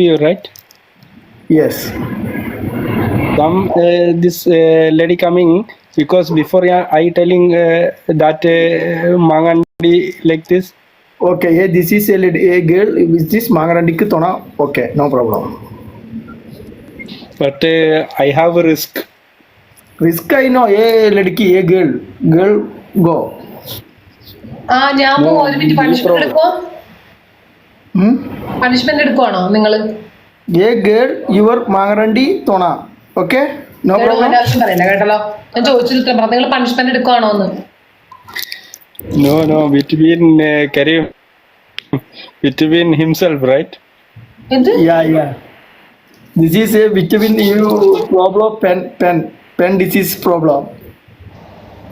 you, right? Yes. Some uh, this uh, lady coming because before I I telling uh, that uh, Mangandi like this. Okay, yeah, this is a, lady, a girl. Is this mangandi kitona Okay, no problem. But uh, I have a risk. Risk I know. A lady, a girl. Girl, go. ആ ഞാൻ minute ഒരു minute no punishment എടുക്കുവാണോ നിങ്ങൾ a girl your മാങ്ങറണ്ടി തുണ. Okay? No problem. പറയണ്ട കേട്ടല്ലോ? ഞാൻ ചോദിച്ചു നിങ്ങൾ punishment എടുക്കുവാണോ no no wit been Kareem himself right എന്ത്? Yeah yeah this is a wit problem pen pen disease problem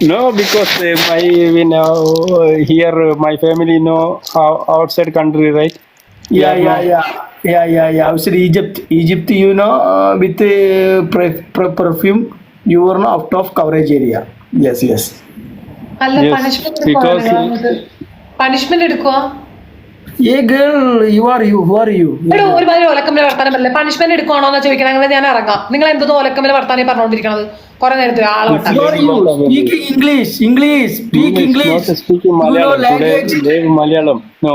No, because uh, my, you know, uh, here uh, my family know uh, how? Yeah, Yeah, yeah, yeah. Yeah, yeah, yeah. Outside Egypt, Egypt, you know, uh, with uh, pre- pre- perfume, you were not out of coverage area. Yes, yes. അല്ല Yes, punishment because- punishment എടുക്കുവാ Hey girl, you are you. Who are you? എടോ ഒരുമാതിരി ഒലക്കമ്മല വർത്താനം പറ്റില്ല punishment എടുക്കുവാണോ എന്ന് ചോദിക്കണം അങ്ങനെ ഞാൻ ഇറങ്ങാം നിങ്ങൾ എന്തോ ഒലക്കമ്മല വർത്താനം പറഞ്ഞോണ്ടിരിക്കണത് കുറെ നേരത്തെ ആൾ വട്ടാ Who are you? Speak English. English. Speak English. Not speaking You know Malayalam language. today. Malayalam. No,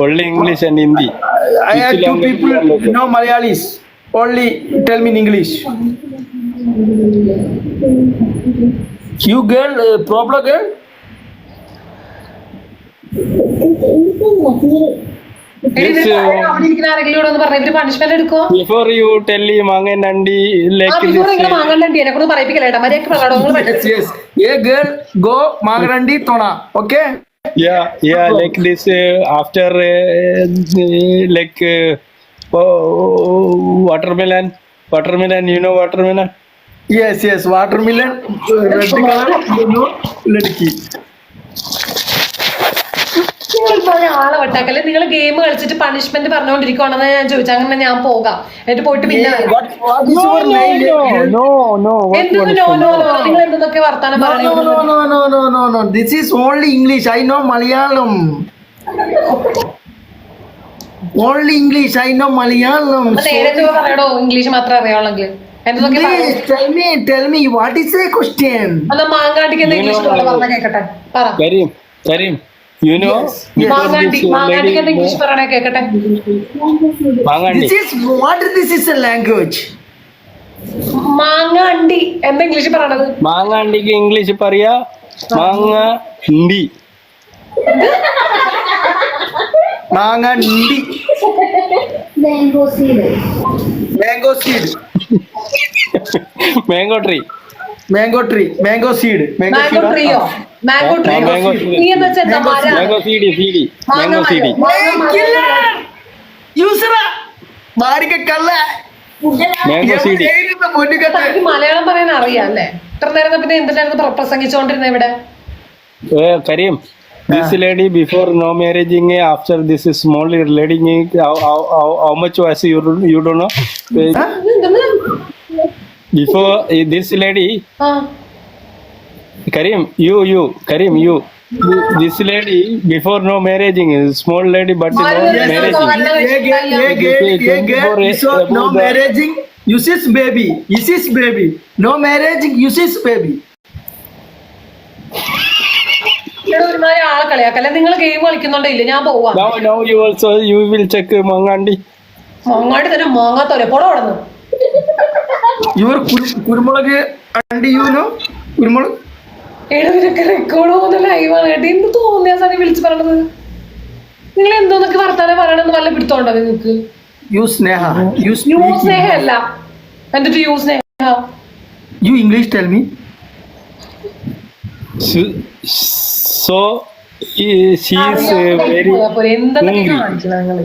only English and Hindi. I have two people. No Malayalis. Only tell me in English. You girl, uh, problem girl. uh, before this. ഇങ്ങനെ വാങ്ങണ്ടേ എന്നെ കൊണ്ട് പറയിപ്പിക്കലേട്ടാ മര്യാദയ്ക്ക് പറയണോ നിങ്ങൾ Yes, yes. Hey girl, go Mangarandi Tona. Okay. Yeah, yeah, like this. Uh, after uh, uh, like uh, oh, watermelon, watermelon. You know watermelon. Yes, yes. Watermelon, uh, red color. You know, ladki. ആളെ വട്ടാക്കല്ലേ നിങ്ങൾ game കളിച്ചിട്ട് punishment പറഞ്ഞോണ്ടിരിക്കുവാണെന്ന് ഞാൻ ചോദിച്ചു. അങ്ങനെ ഞാൻ പോകാം. എന്നിട്ട് പോയിട്ട് പിന്നെ നിങ്ങൾ എന്തൊക്കെ വർത്താനം Malayalam only English I know Malayalam English മാത്രം അറിയാവുന്നെങ്കിൽ മാങ്കാട്ടിക്ക് എന്തെങ്കിലും കേട്ടെ പറയും. യു നോ മാങ്ങാണ്ടിക്ക് ഇംഗ്ലീഷ് പറയാ മാങ്ങി മാങ്ങി mango tree mango tree mango seed mango ട്രീയോ mango tree mango seed mango seed seed mango seed യൂസറ മാരിക കല്ല മാംഗോ സീഡ് മലയാളം പറയാൻ അറിയാ അല്ലേ? ഇത്ര നേരം പിന്നെ എന്തിനാണ് പ്രസംഗിച്ചുകൊണ്ടിരുന്നത് ഇവിടെ? ഏ Kareem this lady before no marrying after this is small lady how much വയസ് you do know before this lady uh. karim you you karim you this lady before no marrying is small lady but no marrying no marrying uses baby uses baby no marrying uses baby ഒരുമാതിരി ആളെ കളിയാക്കല്ല നിങ്ങൾ game കളിക്കുന്നുണ്ടോ ഇല്ല ഞാൻ പോവാ no no you also you will check മോങ്ങാണ്ടി മോങ്ങാണ്ടി തന്നെ മോങ്ങാത്തോലെ പോടോ അവിടെ നിന്ന് kur- കുരുമുളക് അണ്ടി know കുരുമുളക്? ഇടവിലൊക്കെ റെക്കോർഡ് പോകുന്ന ലൈവാണ് കേട്ടോ എന്ത് തോന്നിയ സാധനം വിളിച്ചു പറയണത്? നിങ്ങൾ എന്തോന്നൊക്കെ വർത്താനം പറയണമെന്ന് വല്ല പിടുത്തോണ്ടോ നിങ്ങൾക്ക് you സ്നേഹ. യു സ്നേഹ അല്ല എന്നിട്ട് you Sneha? Me. So, so uh, she is yes very എന്തൊക്കെ hungry. കാണിച്ചു നിങ്ങൾ?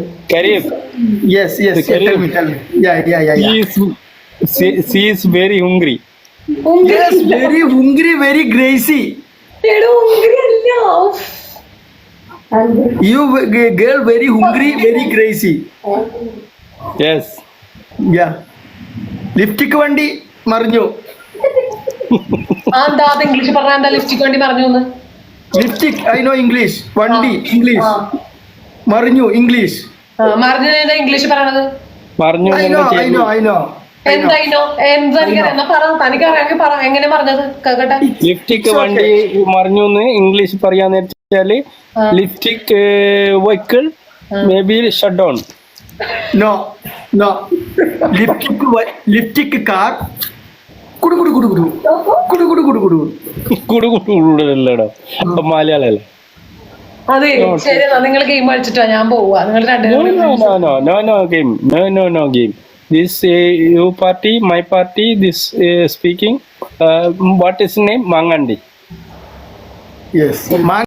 യാ യാ yes She is she, is very hungry. yes very hungry very crazy എടോ hungry അല്ല you g- girl very hungry very crazy Yes. yeah Lipstick വണ്ടി മറിഞ്ഞു ആ എന്താ അത് ഇംഗ്ലീഷ് പറഞ്ഞ എന്താ ലിപ്സ്റ്റിക് വേണ്ടി പറഞ്ഞു എന്ന് ലിപ്റ്റിക് ഐ നോ ഇംഗ്ലീഷ് വണ്ടി ഇംഗ്ലീഷ്. മറിഞ്ഞു ഇംഗ്ലീഷ് ആ, മറിഞ്ഞ എന്താ ഇംഗ്ലീഷ് പറയണത് പറഞ്ഞു I know, I know, I know. എന്തായിനോ എന്താ പറ തനിക്ക് അറിയാമെങ്കിൽ പറ എങ്ങനെ പറഞ്ഞത് കേക്കട്ടെ ലിഫ്റ്റിക്ക് വണ്ടി മറിഞ്ഞു എന്ന് ഇംഗ്ലീഷ് പറയാന്ന് വെച്ചാൽ lipstick vehicle may be shut down no no lipstick lipstick car കുടു കുടു കുടു കുടു കുടു കുടു കുടു കുടു കൂടു അപ്പൊ മലയാളല്ലേ അതെ ശരി നിങ്ങൾ ഗെയിം കളിച്ചിട്ടാ ഞാൻ പോവാ നിങ്ങൾ രണ്ടുപേരും no, no no no, this uh, your party, my party, this uh, speaking. Uh, what is name? Mangandi. Yes. Mang